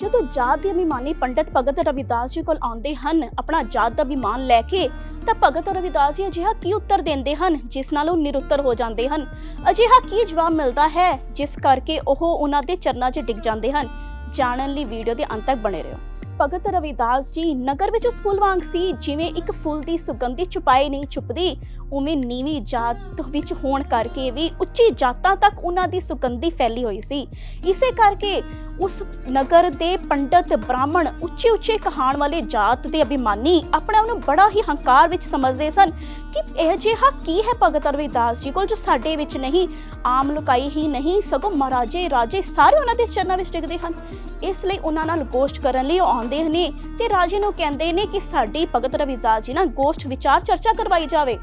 ਜਦੋਂ ਜਾਤ ਦੇ ਅਭਿਮਾਨੀ ਪੰਡਤ ਭਗਤ ਰਵਿਦਾਸ ਜੀ ਕੋਲ ਆਉਂਦੇ ਹਨ, ਆਪਣਾ ਜਾਤ ਦਾ ਅਭਿਮਾਨ ਲੈ ਕੇ, ਤਾਂ ਭਗਤ ਰਵਿਦਾਸ ਜੀ ਅਜਿਹਾ ਕੀ ਉੱਤਰ ਦਿੰਦੇ ਹਨ, ਜਿਸ ਨਾਲ ਉਹ ਨਿਰੁੱਤਰ ਹੋ ਜਾਂਦੇ ਹਨ? ਅਜਿਹਾ ਕੀ ਜਵਾਬ ਮਿਲਦਾ ਹੈ, ਜਿਸ ਕਰਕੇ ਉਹ ਉਹਨਾਂ ਦੇ ਚਰਨਾਂ 'ਚ ਡਿੱਗ ਜਾਂਦੇ ਹਨ? ਜਾਣਨ ਲਈ ਵੀਡੀਓ ਦੇ ਅੰਤ ਤੱਕ ਬਣੇ ਰਹੋ। ਭਗਤ ਰਵਿਦਾਸ ਜੀ ਨਗਰ ਵਿੱਚ ਉਸ ਫੁੱਲ ਵਾਂਗ ਸੀ, ਜਿਵੇਂ ਇੱਕ ਫੁੱਲ ਦੀ ਸੁਗੰਧੀ ਛੁਪਾਈ ਨਹੀਂ ਛੁਪਦੀ, ਉਵੇਂ ਨੀਵੀਂ ਜਾਤ ਵਿੱਚ ਹੋਣ ਕਰਕੇ ਵੀ ਉੱਚੀ ਜਾਤਾਂ ਤੱਕ ਉਹਨਾਂ ਦੀ ਸੁਗੰਧੀ ਫੈਲੀ ਹੋਈ ਸੀ। ਇਸੇ ਕਰਕੇ ਉਸ ਨਗਰ ਦੇ ਪੰਡਤ ਬ੍ਰਾਹਮਣ ਉੱਚੇ ਉੱਚੇ ਕਹਾਣ ਵਾਲੇ ਜਾਤ ਦੇ ਅਭਿਮਾਨੀ ਆਪਣੇ ਆਪ ਨੂੰ ਬੜਾ ਹੀ ਹੰਕਾਰ ਵਿੱਚ ਸਮਝਦੇ ਸਨ ਕਿ ਇਹ ਜਿਹਾ ਕੀ ਹੈ ਭਗਤ ਰਵਿਦਾਸ ਜੀ ਕੋਲ ਜੋ ਸਾਡੇ ਵਿੱਚ ਨਹੀਂ, ਆਮ ਲੁਕਾਈ ਹੀ ਨਹੀਂ, ਸਗੋਂ ਮਹਾਰਾਜੇ, ਰਾਜੇ ਸਾਰੇ ਉਹਨਾਂ ਦੇ ਚਰਨਾਂ ਵਿੱਚ ਡਿੱਗਦੇ ਹਨ। ਇਸ ਲਈ ਉਹਨਾਂ ਨਾਲ ਗੋਸ਼ਟ ਕਰਨ ਲਈ ਉਹ ਆਉਂਦੇ ਨੇ ਤੇ ਰਾਜੇ ਨੂੰ ਕਹਿੰਦੇ ਨੇ ਕਿ ਸਾਡੀ ਭਗਤ ਰਵਿਦਾਸ ਜੀ ਨਾਲ ਗੋਸ਼ਟ ਵਿਚਾਰ ਚਰਚਾ ਕਰਵਾਈ ਜਾਵੇ।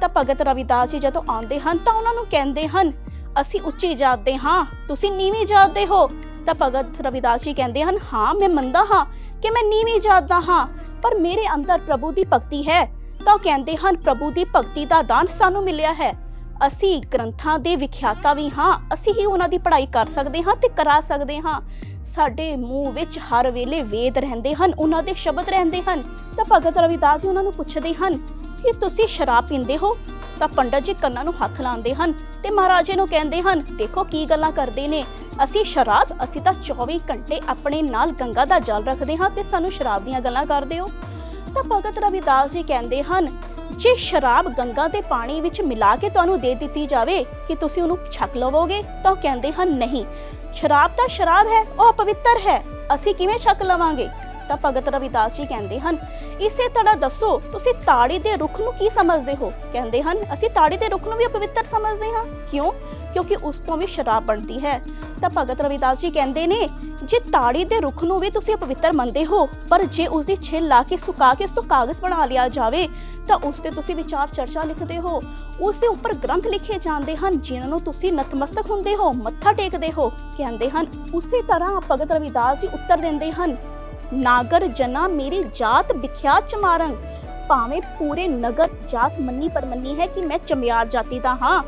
ਤਾਂ ਭਗਤ ਰਵਿਦਾਸ ਜੀ ਜਦੋਂ ਆਉਂਦੇ ਹਨ ਤਾਂ ਉਹਨਾਂ ਨੂੰ ਕਹਿੰਦੇ ਹਨ, ਅਸੀਂ ਉੱਚੀ ਜਾਤ ਦੇ ਹਾਂ, ਤੁਸੀਂ ਨੀਵੀਂ ਜਾਤ ਦੇ ਹੋ। ਤਾਂ ਭਗਤ ਰਵਿਦਾਸ ਜੀ ਕਹਿੰਦੇ ਹਨ, ਹਾਂ, ਮੈਂ ਮੰਨਦਾ ਹਾਂ ਕਿ ਮੈਂ ਨੀਵੀਂ ਜਾਤ ਦਾ ਹਾਂ, ਪਰ ਮੇਰੇ ਅੰਦਰ ਪ੍ਰਭੂ ਦੀ ਭਗਤੀ ਹੈ। ਤਾਂ ਉਹ ਕਹਿੰਦੇ ਹਨ, ਪ੍ਰਭੂ ਦੀ ਭਗਤੀ ਦਾ ਦਾਨ ਸਾਨੂੰ ਮਿਲਿਆ ਹੈ। ਅਸੀਂ ਗ੍ਰੰਥਾਂ ਦੇ ਵਿਖਿਆਤਾ ਵੀ ਹਾਂ, ਅਸੀਂ ਹੀ ਉਹਨਾਂ ਦੀ ਪੜ੍ਹਾਈ ਕਰ ਸਕਦੇ ਹਾਂ ਤੇ ਕਰਾ ਸਕਦੇ ਹਾਂ। ਸਾਡੇ ਮੂੰਹ ਵਿੱਚ ਹਰ ਵੇਲੇ ਵੇਦ ਰਹਿੰਦੇ ਹਨ, ਉਹਨਾਂ ਦੇ ਸ਼ਬਦ ਰਹਿੰਦੇ ਹਨ। ਤਾਂ ਭਗਤ ਰਵਿਦਾਸ ਜੀ ਉਹਨਾਂ ਨੂੰ ਪੁੱਛਦੇ ਹਨ ਕਿ ਤੁਸੀਂ ਸ਼ਰਾਬ ਪੀਂਦੇ ਹੋ? ਤਾਂ ਪੰਡਤ ਜੀ ਕੰਨਾਂ ਨੂੰ ਹੱਥ ਲਾਉਂਦੇ ਹਨ ਤੇ ਮਹਾਰਾਜੇ ਨੂੰ ਕਹਿੰਦੇ ਹਨ, ਦੇਖੋ ਕੀ ਗੱਲਾਂ ਕਰਦੇ ਨੇ। ਅਸੀਂ ਸ਼ਰਾਬ, ਅਸੀਂ ਤਾਂ 24 ਘੰਟੇ ਆਪਣੇ ਨਾਲ ਗੰਗਾ ਦਾ ਜਲ ਰੱਖਦੇ ਹਾਂ ਤੇ ਸਾਨੂੰ ਸ਼ਰਾਬ ਦੀਆਂ ਗੱਲਾਂ ਕਰਦੇ ਹੋ। ਤਾਂ ਭਗਤ ਰਵਿਦਾਸ ਜੀ ਕਹਿੰਦੇ ਹਨ, ਜੇ ਸ਼ਰਾਬ ਗੰਗਾ ਦੇ ਪਾਣੀ ਵਿੱਚ ਮਿਲਾ ਕੇ ਤੁਹਾਨੂੰ ਦੇ ਦਿੱਤੀ ਜਾਵੇ ਕਿ ਤੁਸੀਂ ਉਹਨੂੰ ਛਕ ਲਵੋਗੇ, ਤਾਂ ਉਹ ਕਹਿੰਦੇ ਹਨ, ਨਹੀਂ, ਸ਼ਰਾਬ ਤਾਂ ਸ਼ਰਾਬ ਹੈ, ਉਹ ਅਪਵਿੱਤਰ ਹੈ, ਅਸੀਂ ਕਿਵੇਂ ਛਕ ਲਵਾਂਗੇ? ਤਾਂ ਭਗਤ ਰਵਿਦਾਸ ਜੀ ਕਹਿੰਦੇ ਹਨ, ਇਸੇ ਤਰ੍ਹਾਂ ਦੱਸੋ, ਤੁਸੀਂ ਤਾੜੀ ਦੇ ਰੁੱਖ ਨੂੰ ਕੀ ਸਮਝਦੇ ਹੋ? ਕਹਿੰਦੇ ਹਨ, ਅਸੀਂ ਤਾੜੀ ਦੇ ਰੁੱਖ ਨੂੰ ਵੀ ਅਪਵਿੱਤਰ ਸਮਝਦੇ ਹਾਂ। ਕਿਉਂ? ਕਿਉਂਕਿ ਉਸ ਤੋਂ ਵੀ ਸ਼ਰਾਬ ਬਣਦੀ ਹੈ। ਤਾਂ ਭਗਤ ਰਵਿਦਾਸ ਜੀ ਕਹਿੰਦੇ ਨੇ, ਜੇ ਤਾੜੀ ਦੇ ਰੁੱਖ ਨੂੰ ਵੀ ਤੁਸੀਂ ਅਪਵਿੱਤਰ ਮੰਨਦੇ ਹੋ, ਪਰ ਜੇ ਉਸ ਦੀ ਛਿੱਲ ਲਾ ਕੇ ਸੁਕਾ ਕੇ ਉਸ ਤੋਂ ਕਾਗਜ਼ ਬਣਾ ਲਿਆ ਜਾਵੇ, ਤਾਂ ਉਸ ਤੇ ਤੁਸੀਂ ਵਿਚਾਰ ਚਰਚਾ ਲਿਖਦੇ ਹੋ। ਉਸ ਦੇ ਉੱਪਰ ਗ੍ਰੰਥ ਲਿਖੇ ਜਾਂਦੇ ਹਨ, ਜਿਨ੍ਹਾਂ ਨੂੰ ਤੁਸੀਂ ਨਤਮਸਤਕ ਹੁੰਦੇ ਹੋ, ਮੱਥਾ ਟੇਕਦੇ ਹੋ। ਕਹਿੰਦੇ ਹਨ, ਉਸੇ ਤਰ੍ਹਾਂ ਭਗਤ ਰਵਿਦਾਸ ਜੀ ਉੱਤਰ ਦਿੰਦੇ ਹਨ ਨਾਗਰ ਜਨਾ ਮੇਰੀ ਜਾਤ ਵਿਖਿਆਤ ਚਮਾਰੰਗ ਭਾਵੇਂ ਪੂਰੇ ਨਗਰ ਜਾਤ ਮੰਨੀ ਪਰਮੰਨੀ ਹੈ ਕਿ ਮੈਂ ਚਮਿਆਰ ਜਾਤੀ ਦਾ ਹਾਂ।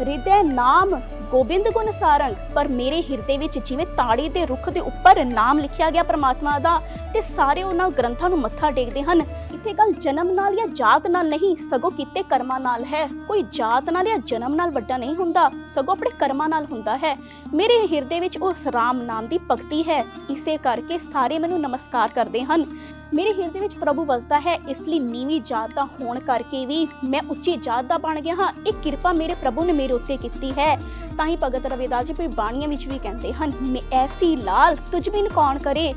ਹਿਰਦੇ ਨਾਮ ਗੋਬਿੰਦ ਗੁਣ ਸਾਰੰਗ। ਪਰ ਮੇਰੇ ਹਿਰਦੇ ਵਿੱਚ ਜਿਵੇਂ ਤਾੜੀ ਦੇ ਰੁੱਖ ਦੇ ਉੱਪਰ ਨਾਮ ਲਿਖਿਆ ਗਿਆ ਪ੍ਰਮਾਤਮਾ ਦਾ, ਤੇ ਸਾਰੇ ਉਹਨਾਂ ਗ੍ਰੰਥਾਂ ਨੂੰ ਮੱਥਾ ਟੇਕਦੇ ਹਨ। ਇੱਥੇ ਗੱਲ ਜਨਮ ਨਾਲ ਜਾਂ ਜਾਤ ਨਾਲ ਨਹੀਂ, ਸਗੋਂ ਕੀਤੇ ਕਰਮਾਂ ਨਾਲ ਹੈ। ਕੋਈ ਜਾਤ ਨਾਲ ਜਾਂ ਜਨਮ ਨਾਲ ਵੱਡਾ ਨਹੀਂ ਹੁੰਦਾ, ਸਗੋਂ ਆਪਣੇ ਕਰਮਾਂ ਨਾਲ ਹੁੰਦਾ ਹੈ। ਮੇਰੇ ਹਿਰਦੇ ਵਿੱਚ ਉਸ ਰਾਮ ਨਾਮ ਦੀ ਭਗਤੀ ਹੈ। ਇਸੇ ਕਰਕੇ ਸਾਰੇ ਮੈਨੂੰ ਨਮਸਕਾਰ ਕਰਦੇ ਹਨ। ਮੇਰੇ ਹਿਰਦੇ ਵਿੱਚ ਪ੍ਰਭੂ ਵਸਦਾ ਹੈ, ਇਸ ਲਈ ਨੀਵੀਂ ਜਾਤ ਦਾ ਹੋਣ ਕਰਕੇ ਵੀ ਮੈਂ ਉੱਚੀ ਜਾਤ ਦਾ ਬਣ ਗਿਆ ਹਾਂ। ਇਹ ਕਿਰਪਾ ਮੇਰੇ ਪ੍ਰਭੂ ਨੇ ਮੇਰੇ ਉੱਤੇ ਕੀਤੀ ਹੈ, ਤਾਂ ਹੀ ਭਗਤ ਰਵਿਦਾਸ ਜੀ ਕੋਈ ਬਾਣੀਆਂ ਵਿੱਚ ਵੀ ਕਹਿੰਦੇ ਹਨ, ਮੈਂ ਐਸੀ ਲਾਲ ਤੁਝ ਬਿਨ ਕੌਣ ਕਰੇ?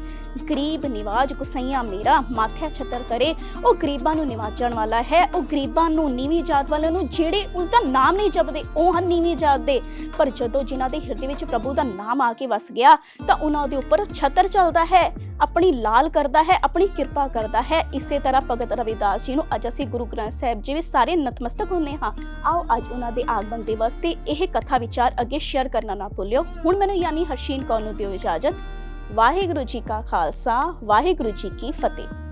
ਗਰੀਬ ਨਿਵਾਜ ਗੁਸਈਆ ਮੇਰਾ ਮਾਥਿਆ ਛਤਰ ਕਰੇ। ਉਹ ਗਰੀਬਾਂ ਨੂੰ ਨਿਵਾਜਣ ਵਾਲਾ ਹੈ, ਉਹ ਗਰੀਬਾਂ ਨੂੰ ਨੀਵੀਂ ਜਾਤ ਵਾਲਿਆਂ ਨੂੰ ਜਿਹੜੇ ਉਸ ਦਾ ਨਾਮ ਨਹੀਂ ਜਪਦੇ, ਉਹ ਹਨ ਨੀਵੀਂ ਜਾਤ ਦੇ। ਪਰ ਜਦੋਂ ਜਿਨ੍ਹਾਂ ਦੇ ਹਿਰਦੇ ਵਿੱਚ ਪ੍ਰਭੂ ਦਾ ਨਾਮ ਆ ਕੇ ਵਸ ਗਿਆ, ਤਾਂ ਉਹਨਾਂ ਦੇ ਉੱਪਰ ਛਤਰ ਚੱਲਦਾ ਹੈ। ਆਪਣੀ ਲਾਲ ਕਰਦਾ ਹੈ, ਆਪਣੀ ਕਿਰਪਾ ਕਰਦਾ ਹੈ। ਇਸੇ ਤਰ੍ਹਾਂ ਭਗਤ ਰਵਿਦਾਸ ਜੀ ਨੂੰ ਅੱਜ ਅਸੀਂ ਗੁਰੂ ਗ੍ਰੰਥ ਸਾਹਿਬ ਜੀ ਵਿੱਚ ਸਾਰੇ ਨਤਮਸਤਕ ਹੁੰਨੇ ਹਾਂ। ਆਓ ਅੱਜ ਉਹਨਾਂ ਦੇ ਆਗਮਨ ਦਿਵਸ ਤੇ ਇਹ ਕਥਾ ਵਿਚਾਰ ਅੱਗੇ ਸ਼ੇਅਰ ਕਰਨਾ ਨਾ ਭੁੱਲਿਓ। ਹੁਣ ਮੈਨੂੰ ਯਾਨੀ ਹਰਸ਼ੀਨ ਕੌਰ ਨੂੰ ਦਿਓ ਇਜਾਜ਼ਤ। ਵਾਹਿਗੁਰੂ ਜੀ ਕਾ ਖਾਲਸਾ, ਵਾਹਿਗੁਰੂ ਜੀ ਕੀ ਫਤਿਹ।